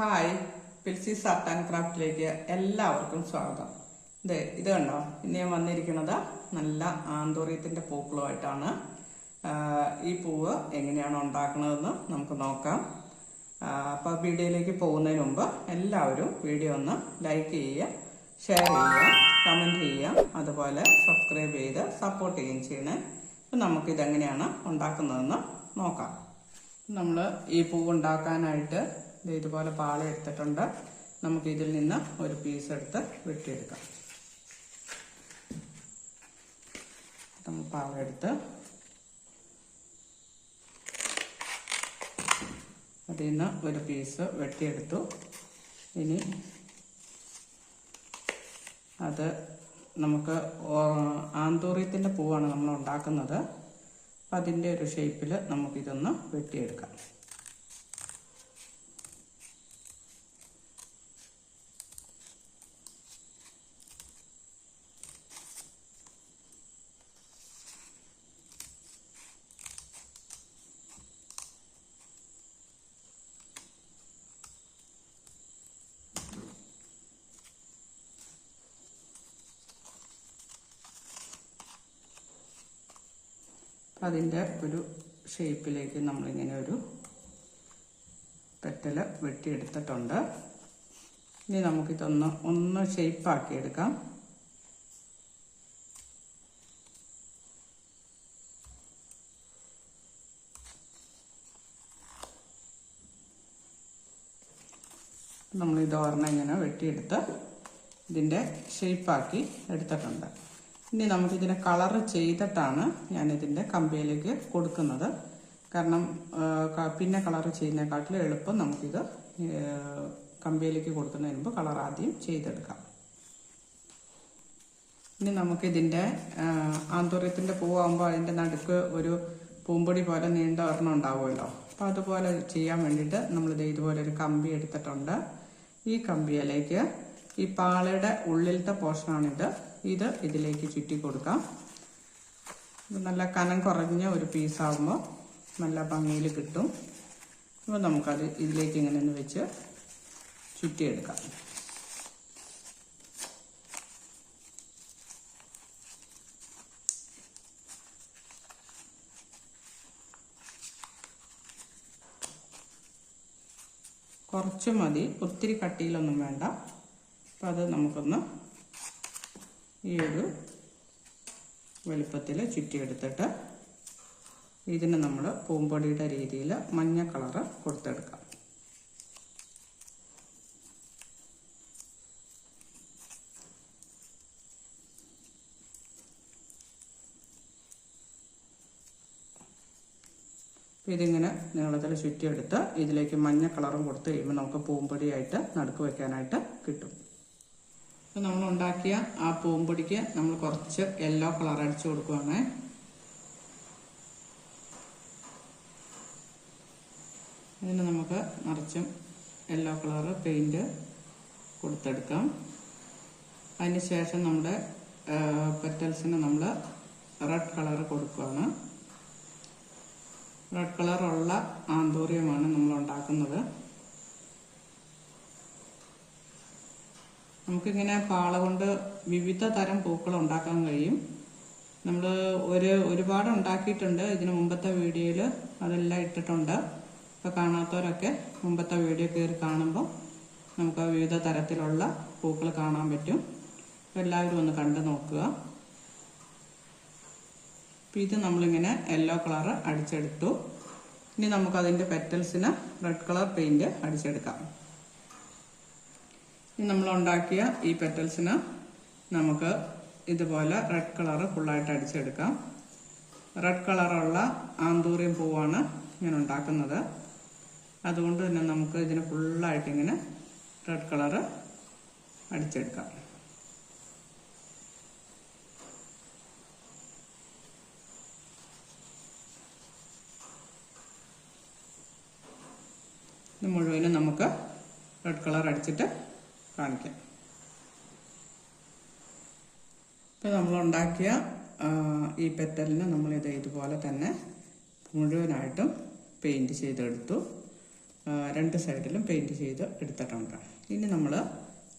Hi പിൽസീസ് art and ക്രാഫ്റ്റിലേക്ക് എല്ലാവർക്കും സ്വാഗതം. ഇത് ഇത് കണ്ടോ? ഇന്ന് ഞാൻ വന്നിരിക്കുന്നത് നല്ല ആന്തോറിയത്തിന്റെ പൂക്കളുമായിട്ടാണ്. ഈ പൂവ് എങ്ങനെയാണ് ഉണ്ടാക്കുന്നതെന്ന് നമുക്ക് നോക്കാം. അപ്പോൾ വീഡിയോയിലേക്ക് പോകുന്നതിന് മുമ്പ് എല്ലാവരും വീഡിയോ ഒന്ന് ലൈക്ക് ചെയ്യുക ഷെയർ ചെയ്യുക കമന്റ് ചെയ്യുക അതുപോലെ സബ്സ്ക്രൈബ് ചെയ്ത് സപ്പോർട്ട് ചെയ്യുകയും ചെയ്യണേ. അപ്പം നമുക്കിതെങ്ങനെയാണ് ഉണ്ടാക്കുന്നതെന്ന് നോക്കാം. നമ്മൾ ഈ പൂവ് ഉണ്ടാക്കാനായിട്ട് ഇതുപോലെ പാള എടുത്തിട്ടുണ്ട്. നമുക്ക് ഇതിൽ നിന്ന് ഒരു പീസ് എടുത്ത് വെട്ടിയെടുക്കാം. നമ്മൾ പാള എടുത്ത് അതിൽ നിന്ന് ഒരു പീസ് വെട്ടിയെടുത്തു. ഇനി അത് നമുക്ക് ആന്തൂറിയത്തിന്റെ പൂവാണ് നമ്മൾ ഉണ്ടാക്കുന്നത്. അതിന്റെ ഒരു ഷേപ്പിൽ നമുക്കിതൊന്ന് വെട്ടിയെടുക്കാം. അതിന്റെ ഒരു ഷേപ്പിലേക്ക് നമ്മളിങ്ങനെ ഒരു പെറ്റൽ വെട്ടിയെടുത്തിട്ടുണ്ട്. ഇനി നമുക്കിതൊന്ന് ഒന്ന് ഷേപ്പാക്കി എടുക്കാം നമ്മൾ ഇങ്ങനെ വെട്ടിയെടുത്ത് ഇതിന്റെ ഷേപ്പാക്കി എടുത്തിട്ടുണ്ട്. ഇനി നമുക്കിതിനെ കളർ ചെയ്തിട്ടാണ് ഞാനിതിന്റെ കമ്പിയിലേക്ക് കൊടുക്കുന്നത്. കാരണം പിന്നെ കളർ ചെയ്യുന്നതിനെക്കാട്ടിലും എളുപ്പം നമുക്കിത് കമ്പിയിലേക്ക് കൊടുക്കുന്നതിന് മുമ്പ് കളർ ആദ്യം ചെയ്തെടുക്കാം. ഇനി നമുക്കിതിന്റെ ആന്തൂര്യത്തിന്റെ പൂവാകുമ്പോൾ അതിന്റെ നടുക്ക് ഒരു പൂമ്പൊടി പോലെ നീണ്ട ഒരെണ്ണം ഉണ്ടാവുമല്ലോ. അപ്പോൾ അതുപോലെ ചെയ്യാൻ വേണ്ടിയിട്ട് നമ്മളിത് ഇതുപോലെ ഒരു കമ്പി എടുത്തിട്ടുണ്ട്. ഈ കമ്പിയിലേക്ക് ഈ പാളയുടെ ഉള്ളിലത്തെ പോർഷനാണിത് ഇത് ഇതിലേക്ക് ചുറ്റി കൊടുക്കാം. നല്ല കനം കുറഞ്ഞ ഒരു പീസാകുമ്പോൾ നല്ല ഭംഗിയിൽ കിട്ടും. അപ്പോൾ നമുക്കത് ഇതിലേക്ക് ഇങ്ങനെ ഒന്ന് വെച്ച് ചുറ്റിയെടുക്കാം. കുറച്ച് മതി. ഒത്തിരി കട്ടിയിലൊന്നും വേണ്ട. അപ്പം അത് നമുക്കൊന്ന് ഈ ഒരു വലുപ്പത്തിൽ ചുറ്റിയെടുത്തിട്ട് ഇതിന് നമ്മൾ പൂമ്പൊടിയുടെ രീതിയിൽ മഞ്ഞ കളറ് കൊടുത്തെടുക്കാം. ഇതിങ്ങനെ നീളത്തിൽ ചുറ്റിയെടുത്ത് ഇതിലേക്ക് മഞ്ഞ കളറും കൊടുത്ത് കഴിയുമ്പോൾ നമുക്ക് പൂമ്പൊടിയായിട്ട് നടുക്ക് വയ്ക്കാനായിട്ട് കിട്ടും. അപ്പോൾ നമ്മൾ ഉണ്ടാക്കിയ ആ പൂമ്പൊടിക്ക് നമ്മൾ കുറച്ച് യെല്ലോ കളർ അടിച്ചു കൊടുക്കുവാണ്. ഇതിന് നമുക്ക് നിറച്ചും യെല്ലോ കളർ പെയിന്റ് കൊടുത്തെടുക്കാം. അതിനുശേഷം നമ്മുടെ പെറ്റൽസിന് നമ്മൾ റെഡ് കളർ കൊടുക്കുകയാണ് റെഡ് കളറുള്ള ആന്തൂര്യമാണ് നമ്മൾ ഉണ്ടാക്കുന്നത്. നമുക്കിങ്ങനെ പാള കൊണ്ട് വിവിധ തരം പൂക്കൾ ഉണ്ടാക്കാൻ കഴിയും. നമ്മൾ ഒരു ഒരുപാട് ഉണ്ടാക്കിയിട്ടുണ്ട്. ഇതിന് മുമ്പത്തെ വീഡിയോയിൽ അതെല്ലാം ഇട്ടിട്ടുണ്ട്. ഇപ്പോൾ കാണാത്തവരൊക്കെ മുമ്പത്തെ വീഡിയോ കയറി കാണുമ്പോൾ നമുക്ക് വിവിധ തരത്തിലുള്ള പൂക്കൾ കാണാൻ പറ്റും. എല്ലാവരും ഒന്ന് കണ്ടു നോക്കുക. അപ്പോൾ ഇത് നമ്മളിങ്ങനെ യെല്ലോ കളർ അടിച്ചെടുത്തു. ഇനി നമുക്കതിന്റെ പെറ്റൽസിന് റെഡ് കളർ പെയിന്റ് അടിച്ചെടുക്കാം. നമ്മൾ ഉണ്ടാക്കിയ ഈ പെറ്റൽസിന് നമുക്ക് ഇതുപോലെ റെഡ് കളറ് ഫുള്ളായിട്ട് അടിച്ചെടുക്കാം. റെഡ് കളറുള്ള ആന്തൂറിയം പൂവാണ് ഞാൻ ഉണ്ടാക്കുന്നത്. അതുകൊണ്ട് തന്നെ നമുക്ക് ഇതിന് ഫുള്ളായിട്ട് ഇങ്ങനെ റെഡ് കളറ് അടിച്ചെടുക്കാം. ഇത് മുഴുവനും നമുക്ക് റെഡ് കളർ അടിച്ചിട്ട് കാണിക്കാം. ഇപ്പം നമ്മളുണ്ടാക്കിയ ഉണ്ടാക്കിയ ഈ പെറ്റലിന് നമ്മളിത് ഇതുപോലെ തന്നെ മുഴുവനായിട്ടും പെയിന്റ് ചെയ്തെടുത്തു. രണ്ട് സൈഡിലും പെയിന്റ് ചെയ്ത് എടുത്തിട്ടുണ്ട്. ഇനി നമ്മൾ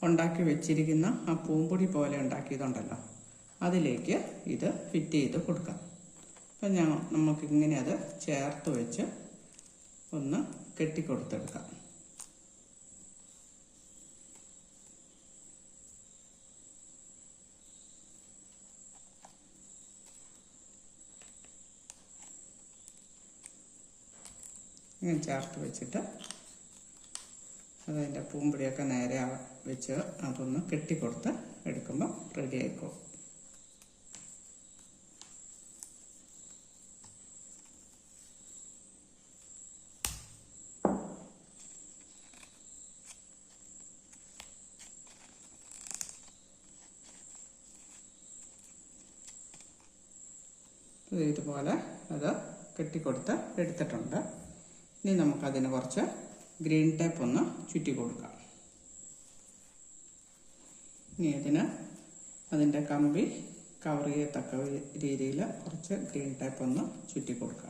ഉണ്ടാക്കി വെച്ചിരിക്കുന്ന ആ പൂമ്പൊടി പോലെ ഉണ്ടാക്കിയതുണ്ടല്ലോ അതിലേക്ക് ഇത് ഫിറ്റ് ചെയ്ത് കൊടുക്കാം. അപ്പം ഞാൻ നമുക്കിങ്ങനെ അത് ചേർത്ത് വെച്ച് ഒന്ന് കെട്ടിക്കൊടുത്തെടുക്കാം. ഇങ്ങനെ ചേർത്ത് വെച്ചിട്ട് അതതിന്റെ പൂമ്പൊടിയൊക്കെ നേരെ വെച്ച് അതൊന്ന് കെട്ടിക്കൊടുത്ത് എടുക്കുമ്പോൾ റെഡി ആയിക്കോളും. ഇത് ഇതുപോലെ അത് കെട്ടിക്കൊടുത്ത് എടുത്തിട്ടുണ്ട്. ഇനി നമുക്കതിന് കുറച്ച് ഗ്രീൻ ടേപ്പ് ഒന്ന് ചുറ്റി കൊടുക്കാം. ഇനി ഇതിന് അതിന്റെ കമ്പി കവർ ചെയ്യത്തക്ക രീതിയിൽ കുറച്ച് ഗ്രീൻ ടേപ്പ് ഒന്ന് ചുറ്റി കൊടുക്കാം.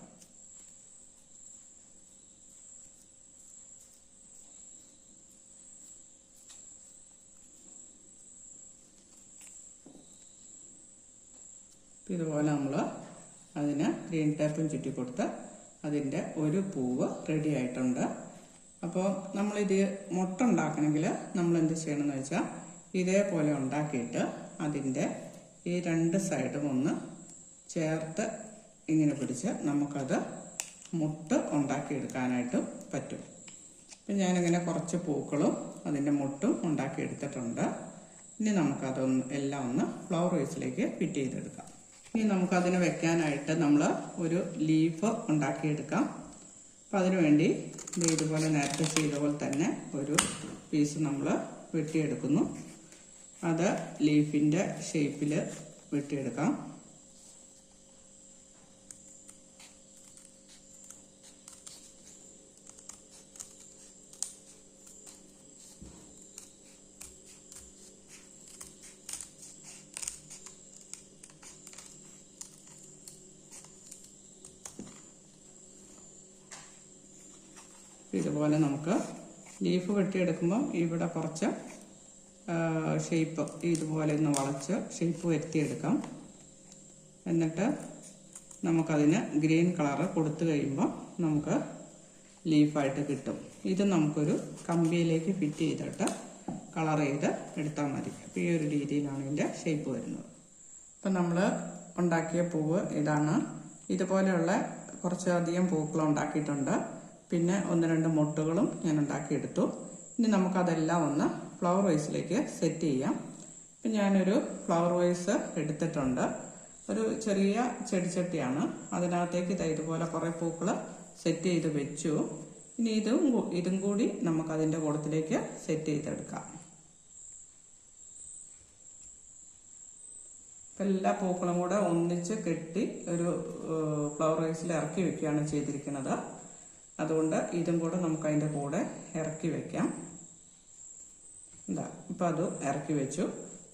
ഇതുപോലെ നമ്മൾ അതിന് ഗ്രീൻ ടേപ്പും ചുറ്റി കൊടുത്ത് അതിന്റെ ഒരു പൂവ് റെഡി ആയിട്ടുണ്ട്. അപ്പോൾ നമ്മളിത് മുട്ട ഉണ്ടാക്കണമെങ്കിൽ നമ്മൾ എന്ത് ചെയ്യണമെന്ന് വെച്ചാൽ ഇതേപോലെ ഉണ്ടാക്കിയിട്ട് അതിന്റെ ഈ രണ്ട് സൈഡും ഒന്ന് ചേർത്ത് ഇങ്ങനെ പിടിച്ച് നമുക്കത് മുട്ട് ഉണ്ടാക്കിയെടുക്കാനായിട്ട് പറ്റും. അപ്പം ഞാനിങ്ങനെ കുറച്ച് പൂക്കളും അതിന്റെ മുട്ടും ഉണ്ടാക്കിയെടുത്തിട്ടുണ്ട്. ഇനി നമുക്കതൊന്ന് എല്ലാം ഒന്ന് ഫ്ലവർ വേസിലേക്ക് ഫിറ്റ് ചെയ്തെടുക്കാം. ഇനി നമുക്കതിന് വെക്കാനായിട്ട് നമ്മൾ ഒരു ലീഫ് ഉണ്ടാക്കിയെടുക്കാം. അപ്പം അതിനു വേണ്ടി ദേ ഇതുപോലെ നേരത്തെ ചെയ്ത പോലെ തന്നെ ഒരു പീസ് നമ്മൾ വെട്ടിയെടുക്കുന്നു. അത് ലീഫിന്റെ ഷേപ്പിൽ വെട്ടിയെടുക്കാം. ഇതുപോലെ നമുക്ക് ലീഫ് വെട്ടിയെടുക്കുമ്പോൾ ഇവിടെ കുറച്ച് ഷേപ്പ് ഇതുപോലെ ഒന്ന് വളച്ച് ഷേപ്പ് വരുത്തിയെടുക്കാം. എന്നിട്ട് നമുക്കതിന് ഗ്രീൻ കളറ് കൊടുത്തു കഴിയുമ്പോൾ നമുക്ക് ലീഫായിട്ട് കിട്ടും. ഇത് നമുക്കൊരു കമ്പിയിലേക്ക് ഫിറ്റ് ചെയ്തിട്ട് കളർ ചെയ്ത് എടുത്താൽ മതി. അപ്പോൾ ഈ ഒരു രീതിയിലാണ് ഇതിന്റെ ഷേപ്പ് വരുന്നത്. അപ്പം നമ്മൾ ഉണ്ടാക്കിയ പൂവ് ഇതാണ്. ഇതുപോലെയുള്ള കുറച്ചധികം പൂക്കൾ ഉണ്ടാക്കിയിട്ടുണ്ട്. പിന്നെ ഒന്ന് രണ്ട് മുട്ടകളും ഞാൻ ഉണ്ടാക്കിയെടുത്തു. ഇനി നമുക്കതെല്ലാം ഒന്ന് ഫ്ലവർ വൈസിലേക്ക് സെറ്റ് ചെയ്യാം. ഇപ്പം ഞാനൊരു ഫ്ലവർ വൈസ് എടുത്തിട്ടുണ്ട്. ഒരു ചെറിയ ചെടിച്ചട്ടിയാണ്. അതിനകത്തേക്ക് ഇതാ ഇതുപോലെ കുറേ പൂക്കൾ സെറ്റ് ചെയ്ത് വെച്ചു. ഇനി ഇതും ഇതും കൂടി നമുക്കതിന്റെ കൂടത്തിലേക്ക് സെറ്റ് ചെയ്തെടുക്കാം. എല്ലാ പൂക്കളും കൂടെ ഒന്നിച്ച് കെട്ടി ഒരു ഫ്ലവർ വൈസിൽ ഇറക്കി വെക്കുകയാണ് ചെയ്തിരിക്കുന്നത്. അതുകൊണ്ട് ഇതും കൂടെ നമുക്ക് അതിന്റെ കൂടെ ഇറക്കി വയ്ക്കാം എന്താ ഇപ്പം അത് ഇറക്കി വെച്ചു.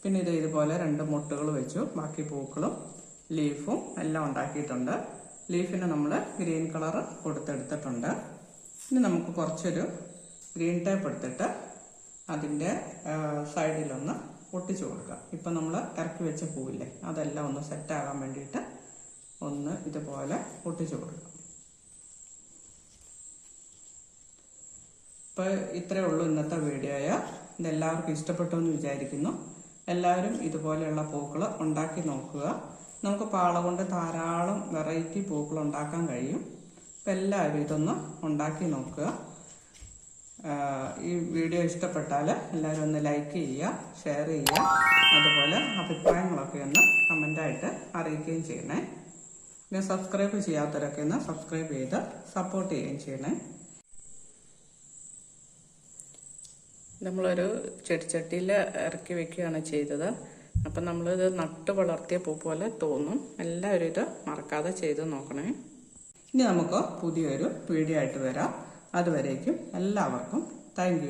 പിന്നെ ഇത് ഇതുപോലെ രണ്ട് മുട്ടുകൾ വെച്ചു. ബാക്കി പൂക്കളും ലീഫും എല്ലാം ഉണ്ടാക്കിയിട്ടുണ്ട്. ലീഫിന് നമ്മൾ ഗ്രീൻ കളർ കൊടുത്തെടുത്തിട്ടുണ്ട്. ഇനി നമുക്ക് കുറച്ചൊരു ഗ്രീൻ ടേപ്പ് എടുത്തിട്ട് അതിന്റെ സൈഡിലൊന്ന് ഒട്ടിച്ചു കൊടുക്കാം. ഇപ്പം നമ്മൾ ഇറക്കി വെച്ച പൂവില്ലേ അതെല്ലാം ഒന്ന് സെറ്റാകാൻ വേണ്ടിയിട്ട് ഒന്ന് ഇതുപോലെ ഒട്ടിച്ചു കൊടുക്കാം. ഇപ്പോൾ ഇത്രയേ ഉള്ളൂ ഇന്നത്തെ വീഡിയോയ ഇതെല്ലാവർക്കും ഇഷ്ടപ്പെട്ടു എന്ന് വിചാരിക്കുന്നു. എല്ലാവരും ഇതുപോലെയുള്ള പൂക്കൾ ഉണ്ടാക്കി നോക്കുക. നമുക്ക് പാള കൊണ്ട് ധാരാളം വെറൈറ്റി പൂക്കൾ ഉണ്ടാക്കാൻ കഴിയും. അപ്പം എല്ലാവരും ഇതൊന്ന് ഉണ്ടാക്കി നോക്കുക. ഈ വീഡിയോ ഇഷ്ടപ്പെട്ടാൽ എല്ലാവരും ഒന്ന് ലൈക്ക് ചെയ്യുക ഷെയർ ചെയ്യുക. അതുപോലെ അഭിപ്രായങ്ങളൊക്കെ ഒന്ന് കമന്റായിട്ട് അറിയിക്കുകയും ചെയ്യണേ. പിന്നെ സബ്സ്ക്രൈബ് ചെയ്യാത്തവരൊക്കെ ഒന്ന് സബ്സ്ക്രൈബ് ചെയ്ത് സപ്പോർട്ട് ചെയ്യുകയും ചെയ്യണേ. നമ്മളൊരു ചെടിച്ചട്ടിയിൽ ഇറക്കി വെക്കുകയാണ് ചെയ്തത്. അപ്പം നമ്മളിത് നട്ട് വളർത്തിയ പൂ പോലെ തോന്നും. എല്ലാവരും ഇത് മറക്കാതെ ചെയ്ത് നോക്കണേ. ഇനി നമുക്ക് പുതിയൊരു വീഡിയോ ആയിട്ട് വരാം. അതുവരേക്കും എല്ലാവർക്കും താങ്ക്